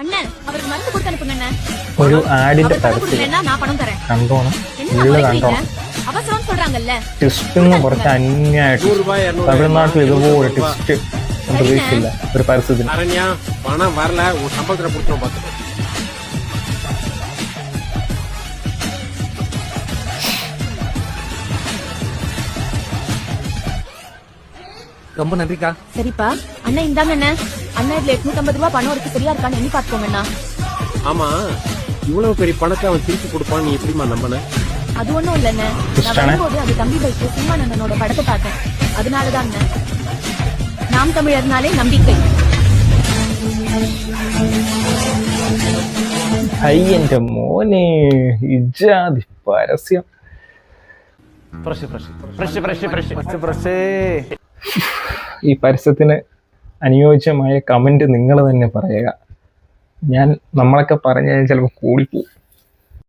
அண்ணன் அவருக்கு மருந்து கொடுத்து அனுப்புங்க அண்ணன் ഒരു ആഡിന്റെ அவர் பணம் പരസ്യം கொடுக்கலன்னா நான் பணம் தரேன் കണ്ടോണം என்ன ഉള്ള மறைக்கிறீங்க കണ്ടോണം அவசரம் சொல்றாங்கல்ல ടിസ്റ്റിന്ന് കുറച്ച് അന്യായിട്ട് நூறு ரூபாய் இருநூறு തമിഴ്നാട്ടിൽ ഇതുപോലെ ടിസ്റ്റ് ഞാൻ പ്രതീക്ഷിച്ചില്ല ഒരു പരസ്യത്തിന് அரண்யா பணம் வரல உன் சம்பளத்துல கொடுத்துரும் பாத்துக்கோ ரொம்ப நன்றிக்கா சரிப்பா அண்ணன் இந்தாங்க அண்ணன் அண்ணன் இதுல எட்நூத்தி ரூபாய் பணம் இருக்கு சரியா இருக்கான்னு எண்ணி பாத்துக்கோங்க அண்ணா ஆமா இவ்வளவு பெரிய பணத்தை அவன் திருப்பி கொடுப்பான்னு நீ எப்படிமா நம்பின அது ஒண்ணும் இல்லண்ணே நான் கிருஷ்ணனே. வரும்போது அது தம்பி பைக்கு சிம்மானந்தனோட படத்தை பார்த்தேன் அதனாலதான் அண்ணன் நாம் தமிழர்னாலே நம்பிக்கை ഹൈ എന്റെ മോനെ ഇജാതി പരസ്യം fresh fresh fresh fresh fresh fresh fresh ഈ പരസ്യത്തിന് അനുയോജ്യമായ കമന്റ് നിങ്ങൾ തന്നെ പറയുക. ഞാൻ നമ്മളൊക്കെ പറഞ്ഞു കഴിഞ്ഞാൽ ചിലപ്പോൾ കൂടിപ്പോവും.